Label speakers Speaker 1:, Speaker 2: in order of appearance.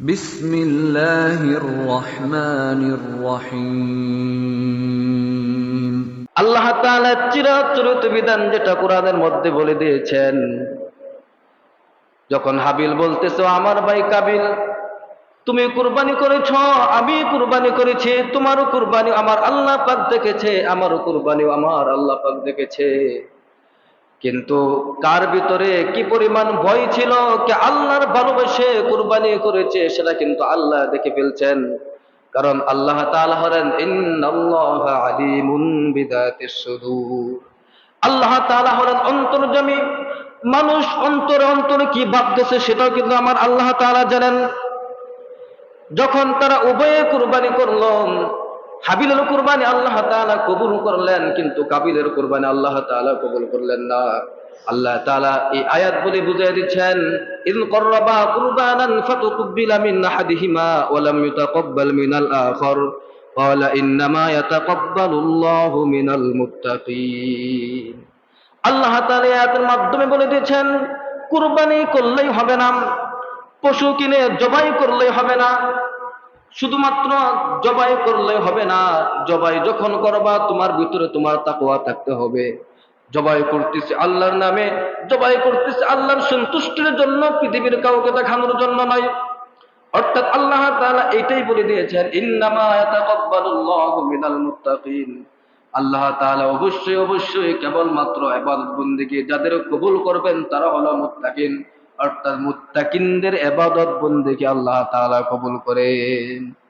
Speaker 1: বিসমিল্লাহির রহমানির রহিম।
Speaker 2: আল্লাহ চিরাচরিত বিধান যেটা কোরআনের মধ্যে বলে দিয়েছেন। যখন হাবিল বলতেছো, আমার ভাই কাবিল, তুমি কুরবানি করেছ, আমি কুরবানি করেছি, তোমারও কুরবানি আমার আল্লাহ পাক দেখেছে, আমারও কুরবানি আমার আল্লাহ পাক দেখেছে। কিন্তু কার ভিতরে কি পরিমাণ ভয় ছিল কে আল্লাহর ভালোবেসে কুরবানি করেছে, সেটা কিন্তু আল্লাহ দেখে ফেলছেন। কারণ আল্লাহ হলেন আল্লাহ তাআলা হলেন অন্তর্যামী। মানুষ অন্তরে অন্তরে কি ভাবতেছে, সেটাও কিন্তু আমার আল্লাহ তাআলা জানেন। যখন তারা উভয়ে কুরবানি করল হাবিলের কুরবানি আল্লাহ তাআলা কবুল করলেন কিন্তু কাবিলের কুরবানি আল্লাহ তাআলা কবুল করলেন না আল্লাহ তাআলা এই আয়াত বলে বুঝিয়ে দিচ্ছেন ইন কররাবা কুরবানান ফাতুকবিলা মিন আহাদিহিমা ওয়া লাম ইউতাকাব্বাল মিনাল আখর قال إنما يتقبل الله من المتقين আল্লাহ তাআলা এই আয়াতের মাধ্যমে বলে দিয়েছেন কুরবানি করলেই হবে না পশু কিনে জবাই করলেই হবে না শুধুমাত্র জবাই করলে হবে না, জবাই যখন করবা, তোমার ভিতরে তোমার তাকওয়া থাকতে হবে। জবাই করতেছে আল্লাহর নামে, জবাই করতেছে আল্লাহর সন্তুষ্টির জন্য, পৃথিবীর কাউকে দেখানোর জন্য নয়। অর্থাৎ আল্লাহ তাআলা এইটাই বলে দিয়েছেন, ইন্নামা ইয়াতাকাব্বালুল্লাহু মিনাল মুত্তাকিন। আল্লাহ তাআলা অবশ্যই অবশ্যই কেবলমাত্র ইবাদত বন্দেগী যাদের কবুল করবেন, তারা হলো মুত্তাকিন। অর্থাৎ মুত্তাকিনদের এবাদত বন্দেগী আল্লাহ তাআলা কবুল করেন।